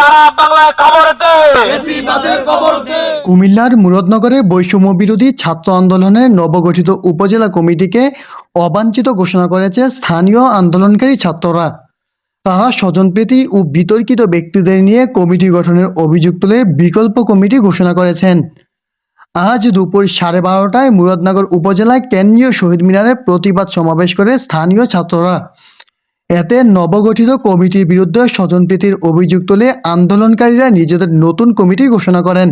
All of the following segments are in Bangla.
সারা বাংলায় খবর দে কুমিল্লার মুরদনগরে বৈষম্য বিরোধী ছাত্র আন্দোলনের নবগঠিত উপজেলা কমিটিকে অবাঞ্ছিত ঘোষণা করেছে স্থানীয় আন্দোলনকারী ছাত্ররা। তারা স্বজনপ্রীতি ও বিতর্কিত ব্যক্তিদের নিয়ে কমিটি গঠনের অভিযোগ তুলে বিকল্প কমিটি ঘোষণা করেছেন। আজ দুপুর সাড়ে বারোটায় মুরাদনগর উপজেলায় কেন্দ্রীয় শহীদ মিনারে প্রতিবাদ সমাবেশ করে স্থানীয় ছাত্ররা। এতে নবগঠিত কমিটির বিরুদ্ধে স্বজনপ্রীতির অভিযোগ তুলে আন্দোলনকারীরা নিজেদের নতুন কমিটি ঘোষণা করেন।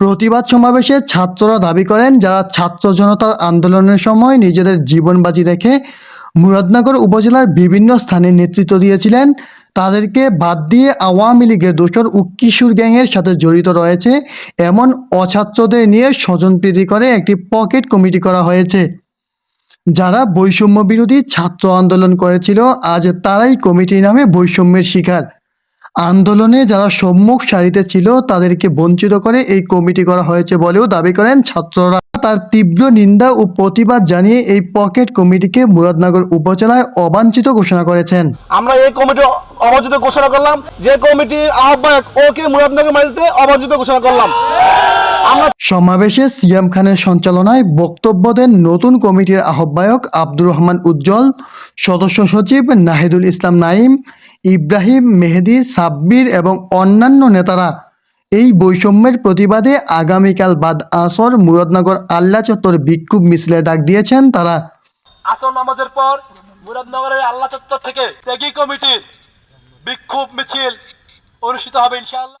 প্রতিবাদ সমাবেশে ছাত্ররা দাবি করেন, যারা ছাত্র জনতার আন্দোলনের সময় নিজেদের জীবন বাজি রেখে মুরাদনগর উপজেলার বিভিন্ন স্থানে নেতৃত্ব দিয়েছিলেন, তাদেরকে বাদ দিয়ে আওয়ামী লীগের দোসর ও কিশোর গ্যাংয়ের সাথে জড়িত রয়েছে, এমন অছাত্রদের নিয়ে স্বজনপ্রীতি করে একটি পকেট কমিটি করা হয়েছে। যারা বৈষম্য বিরোধী ছাত্র আন্দোলন করেছিল, আজ তারাই কমিটি নামে বৈষম্যের শিকার। আন্দোলনে যারা সম্মুখ সারিতে ছিল, তাদেরকে বঞ্চিত করে এই কমিটি করা হয়েছে বলেও দাবি করেন ছাত্ররা। তার তীব্র নিন্দা ও প্রতিবাদ জানিয়ে এই পকেট কমিটিকে মুরাদনগর উপজেলায় অবাঞ্ছিত ঘোষণা করেছেন। আমরা এই কমিটি অবাঞ্ছিত ঘোষণা করলাম। যে কমিটির আহ্বায়ক ওকে মুরাদনগর মাটিতে অবাঞ্ছিত ঘোষণা করলাম। সমাবেশে সিয়াম খানের সঞ্চালনায় বক্তব্য দেন নতুন কমিটির আহ্বায়ক আব্দুর রহমান উজ্জ্বল, সদস্য সচিব নাহিদুল ইসলাম নাইম ইব্রাহিম মেহেদি, সাব্বির এবং অন্যান্য নেতারা। এই বৈষম্যের প্রতিবাদে আগামীকাল বাদ আসর মুরাদনগর আল্লাহ চত্বর বিক্ষোভ মিছিলে ডাক দিয়েছেন তারা। আসর নামাজের পর মুরাদনগরের আল্লাহ চত্বর থেকে ত্যাগী কমিটির বিক্ষোভ মিছিল অনুষ্ঠিত হবে ইনশাআল্লাহ।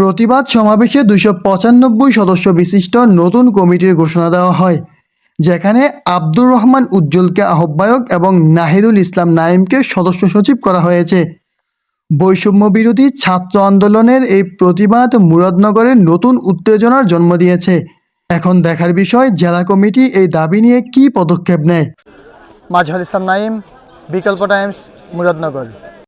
প্রতিবাদ সমাবেশে দুশো পঁচানব্বই সদস্য বিশিষ্ট নতুন কমিটির ঘোষণা দেওয়া হয়, যেখানে আব্দুর রহমান উজ্জ্বলকে আহ্বায়ক এবং নাহিদুল ইসলাম নাইমকে সদস্য সচিব করা হয়েছে। বৈষম্য বিরোধী ছাত্র আন্দোলনের এই প্রতিবাদ মুরাদনগরের নতুন উত্তেজনার জন্ম দিয়েছে। এখন দেখার বিষয়, জেলা কমিটি এই দাবি নিয়ে কী পদক্ষেপ নেয়? মাজহার ইসলাম নাইম বিকল্প টাইমস, মুরাদনগর।